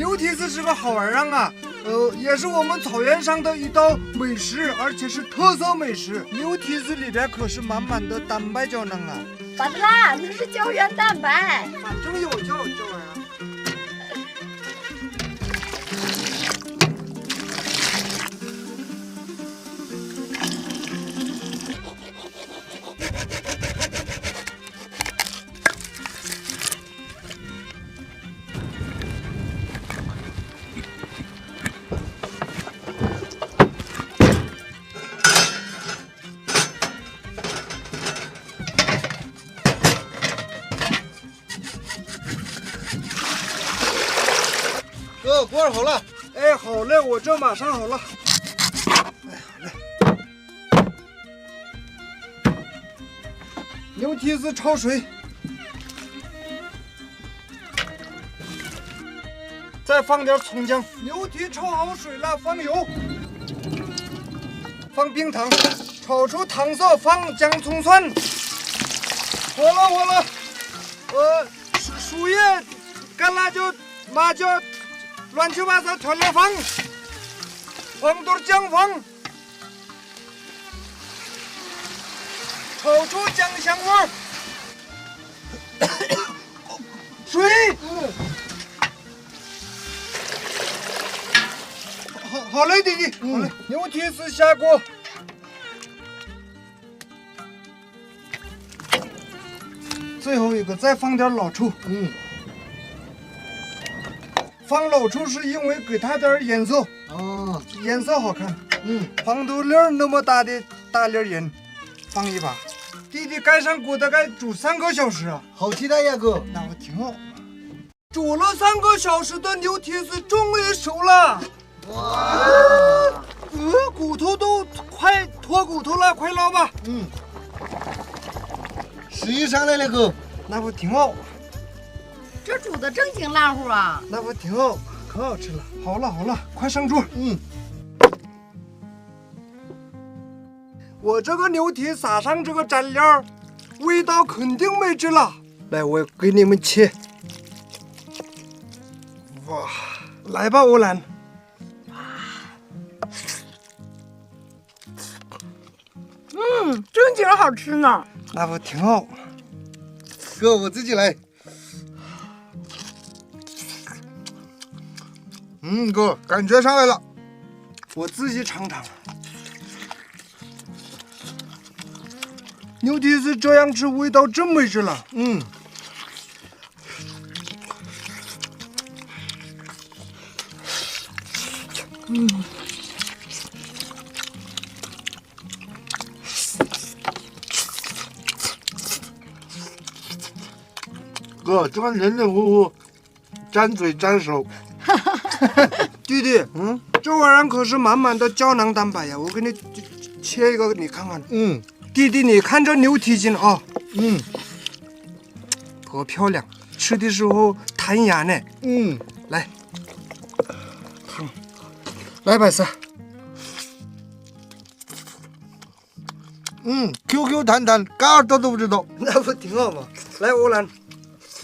牛蹄子是个好玩意儿啊，呃，也是我们草原上的一道美食，而且是特色美食。牛蹄子里边可是满满的蛋白胶囊啊，咋的啦？那是胶原蛋白。反正有胶这玩意这马上好了。哎，好嘞。牛蹄子焯水，再放点葱姜。牛蹄焯好水了，放油，放冰糖，炒出糖色，放姜葱蒜。火了火了，呃，树树叶、干辣椒、麻椒。乱七八糟调料放，黄豆姜放，炒出姜香味儿。水，好好嘞，弟弟，好嘞。牛蹄子下锅，最后一个再放点老抽。嗯，放老抽是因为给它点颜色，哦，颜色好看。嗯，黄豆粒儿那么大的大粒儿盐，放一把。弟弟盖上锅大概煮三个小时啊，好期待呀，哥。那我挺好。煮了三个小时的牛蹄子终于熟了，哇，呃，骨头都快脱骨头了，快捞吧。嗯，十一上来了，哥。那不挺好？这煮的正经烂乎啊！那不挺好？可好吃了。好了好了，快上桌。嗯，我这个牛蹄撒上这个蘸料，味道肯定没治了。来，我给你们切。哇，来吧，欧兰。嗯，正经好吃呢。那不挺好？哥，我自己来。嗯，哥，感觉上来了。我自己尝尝。牛蹄子这样吃，味道真没事了。嗯，嗯哥，这个黏黏糊糊，粘嘴粘手。弟弟，嗯这玩意儿可是满满的胶囊蛋白呀！我给你切一个，你看看。嗯弟弟，你看这牛蹄筋啊，嗯多漂亮，吃的时候弹牙呢。嗯，来，烫，来白色。嗯，Q Q 弹弹，嘎耳朵都不知道。那不挺好吗？来，欧兰，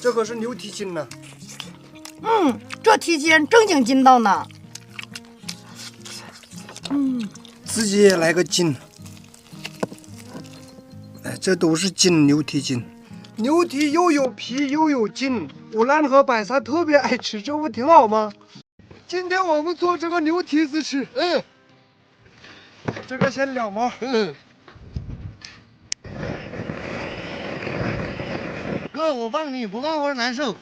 这可是牛蹄筋呢。嗯，这蹄筋正经筋道呢。嗯，自己也来个筋。哎，这都是筋，牛蹄筋。牛蹄又有皮又有筋，乌兰和白沙特别爱吃，这不挺好吗？今天我们做这个牛蹄子吃，嗯这个先两毛。嗯。哥，我帮你，不干活难受。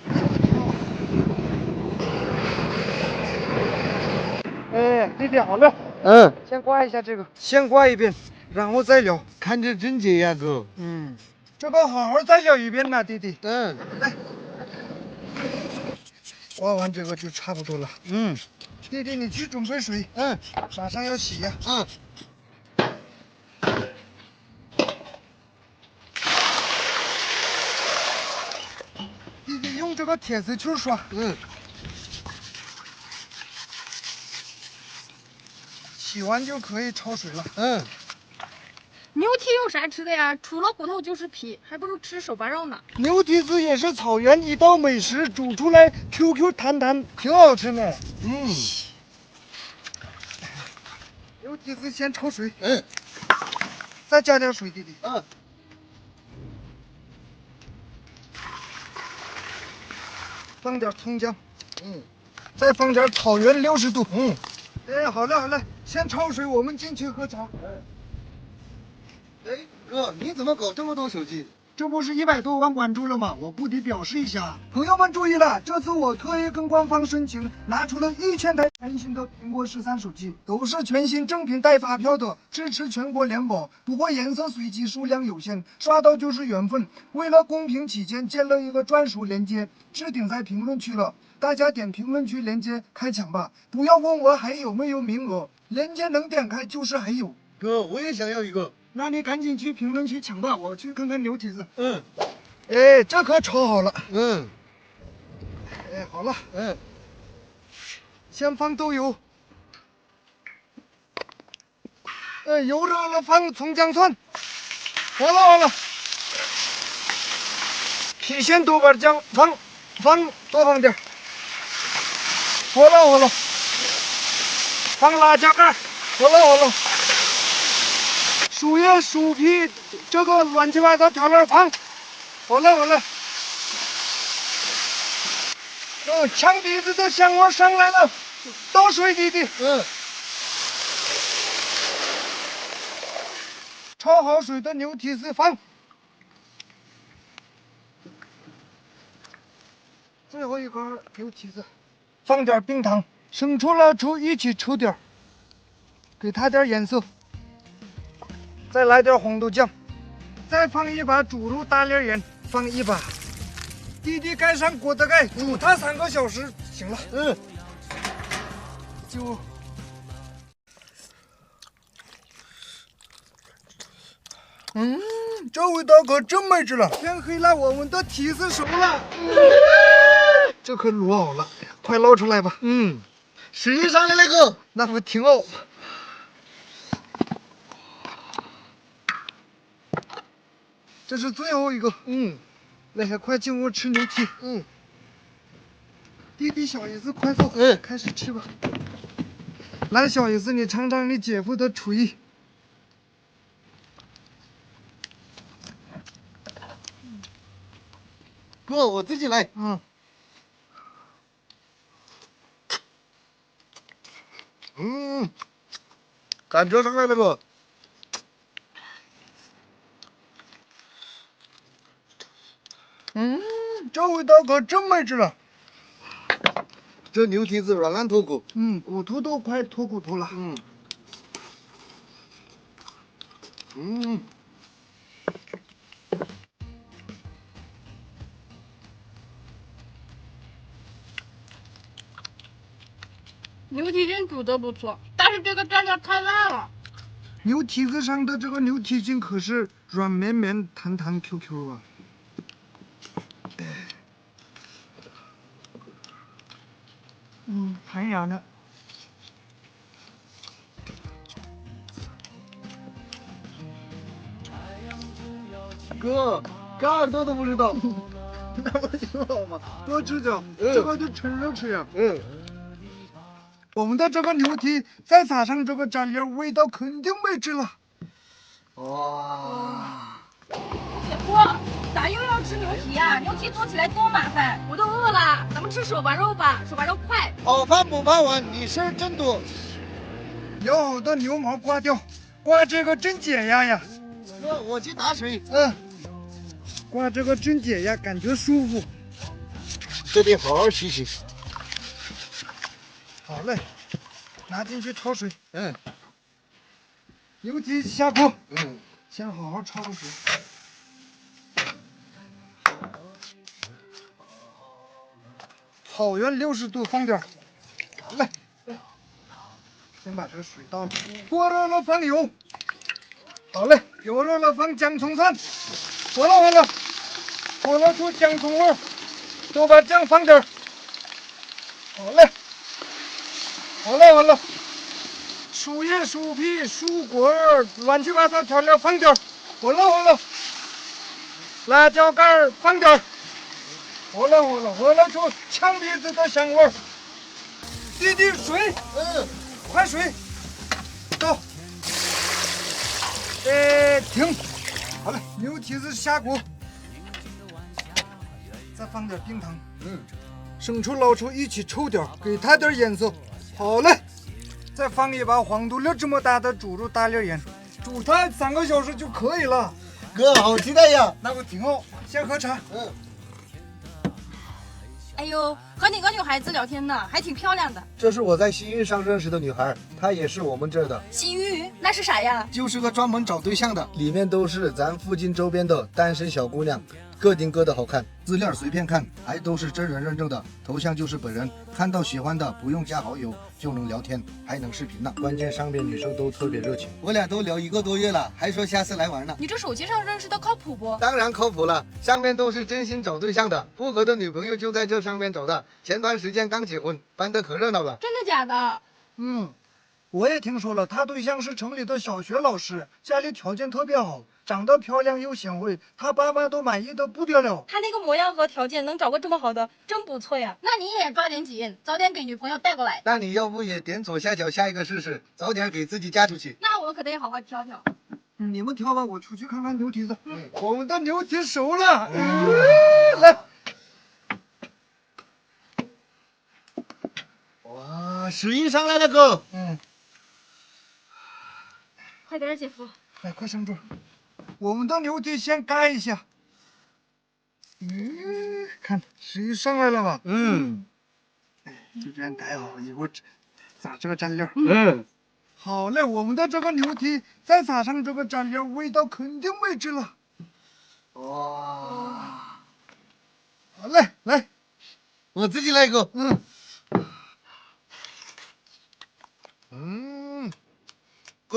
哎，弟弟好了，嗯，先刮一下这个，先刮一遍，然后再聊。看着真解呀，哥。嗯，这个好好再聊一遍呐，弟弟。嗯来刮完这个就差不多了。嗯弟弟，你去准备水，嗯马上要洗呀。嗯。弟弟用这个铁丝球刷，嗯，洗完就可以焯水了。嗯，牛蹄有啥吃的呀？除了骨头就是皮，还不如吃手扒肉呢。牛蹄子也是草原一道美食，煮出来 Q Q 弹弹，挺好吃呢。嗯牛蹄子先焯水，嗯再加点水，弟弟。嗯，放点葱姜，嗯再放点草原六十度。嗯，哎，好嘞好嘞，先焯水，我们进去喝茶。哎，哥，你怎么搞这么多手机？这不是一百多万关注了吗？我不得表示一下。朋友们注意了，这次我特意跟官方申请，拿出了一千台全新的苹果十三手机，都是全新正品带发票的，支持全国联保。不过颜色随机，数量有限，刷到就是缘分。为了公平起见，建了一个专属链接，置顶在评论区了，大家点评论区链接开抢吧，不要问我还有没有名额，链接能点开就是还有。哥，我也想要一个。那你赶紧去评论区抢吧，我去看看牛蹄子。嗯哎，这可炒好了。嗯哎，好了，嗯，先放豆油。呃，油热了放葱姜蒜。好了好了，郫县豆瓣酱放放多放点儿。好了好了，放辣椒干。好了好了，薯叶、薯皮这个乱七八糟调料放。好了好了。哦，枪鼻子的香味上来了，倒水弟弟。嗯，焯好水的牛蹄子放，最后一块牛蹄子，放点冰糖，生抽、老抽一起抽点儿，给它点颜色。再来点红豆酱，再放一把煮肉大粒盐，放一把。滴滴盖上锅的盖，煮它三个小时，行了。嗯，就嗯，这味道可真美滋了。天黑了，我们的蹄子熟了。这可卤好了，快捞出来吧。嗯，谁上来那个？那不挺好？这是最后一个。嗯来，快进屋吃牛蹄。嗯，弟弟小姨子，快坐，哎开始吃吧。来，小姨子，你尝尝你姐夫的厨艺。哥，我自己来。嗯，嗯，感觉上来了哥。嗯，这味道可真美滋了。这牛蹄子软烂脱骨。嗯，骨头都快脱骨头了。嗯嗯，牛蹄筋煮的不错，但是这个蘸料太辣了。牛蹄子上的这个牛蹄筋可是软绵绵、弹弹 Q Q 啊。哥，干耳朵都不知道。那不挺好吗？多吃点，嗯这个就趁热吃呀。嗯，我们的这个牛蹄再撒上这个蘸料，味道肯定美滋了。哇，姐夫，咋又要吃牛蹄呀、牛蹄做起来多麻烦，我都饿了。咱们吃手扒肉吧，手扒肉快。好饭不怕晚，你事儿真多。有好多牛毛刮掉，刮这个真解压呀。哥，我去打水。嗯，刮这个真解压，感觉舒服。这得好好洗洗。好嘞，拿进去焯水。嗯牛蹄下锅，嗯，先好好焯个水。草原六十度放点儿，来，先把这个水倒。了。锅热了放油，好嘞，油热了放姜葱蒜，火了火了，火了出姜葱味儿，豆瓣酱放点，好嘞，好了好了，树叶、树皮、树果，乱七八糟调料放点儿，和了和了。辣椒干放点儿，和了和了，和了出呛鼻子的香味儿。滴滴水，嗯，快水，走。哎，停。好了，牛蹄子下锅，再放点冰糖。嗯，生抽、老抽一起抽点儿，给它点儿颜色。好嘞，再放一把黄豆粒这么大的猪肉大粒盐，煮它三个小时就可以了。哥，好期待呀！那我挺好，先喝茶。嗯，哎呦，和哪个女孩子聊天呢？还挺漂亮的。这是我在新域上认识的女孩，她也是我们这儿的，新域，那是啥呀？就是个专门找对象的，里面都是咱附近周边的单身小姑娘，各顶各的好看，资料随便看，还都是真人认证的，头像就是本人，看到喜欢的不用加好友就能聊天，还能视频呢。关键上边女生都特别热情，我俩都聊一个多月了，还说下次来玩呢。你这手机上认识的靠谱不？当然靠谱了，上面都是真心找对象的，复合的女朋友就在这上面找的。前段时间刚结婚，搬的可热闹了。真的假的？嗯，我也听说了，他对象是城里的小学老师，家里条件特别好，长得漂亮又贤惠，他爸妈都满意的不得了。他那个模样和条件能找个这么好的，真不错呀。那你也抓点紧，早点给女朋友带过来。那你要不也点左下角下一个试试，早点给自己嫁出去。那我可得好好挑挑。嗯你们挑吧，我出去看看牛蹄子。我们的牛蹄熟了，嗯来，哇，水印上来了，哥。嗯，快点，姐夫。来，快上桌。我们的牛蹄先盖一下。嗯，看水印上来了吧？嗯哎就这样盖好，一会儿撒这个蘸料。嗯，好嘞，我们的这个牛蹄再撒上这个蘸料，味道肯定没治了。哇，好嘞，来，我自己来一个。嗯，嗯，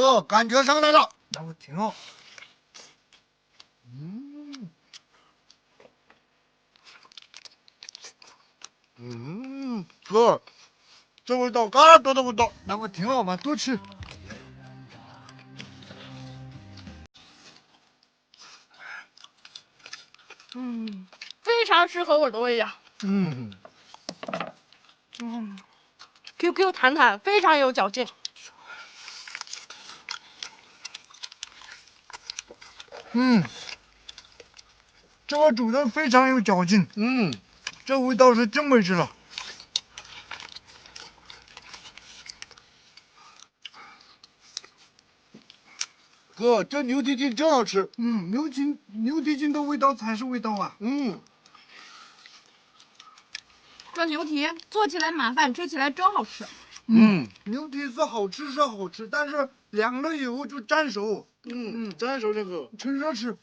哥，感觉上来了。那我挺好。嗯，嗯，哥，这味道嘎儿多的味道。那我挺好嘛，多吃。嗯，非常适合我的胃呀。嗯，嗯，Q Q 弹弹，非常有嚼劲。嗯，这个煮的非常有嚼劲，嗯，这味道是真没吃了。哥，这牛蹄筋真好吃。嗯，牛筋牛蹄筋的味道才是味道啊。嗯，这牛蹄做起来麻烦，吃起来真好吃。嗯，牛蹄子好吃是好吃，但是凉了以后就沾手，嗯，嗯，咱说这个。趁热吃。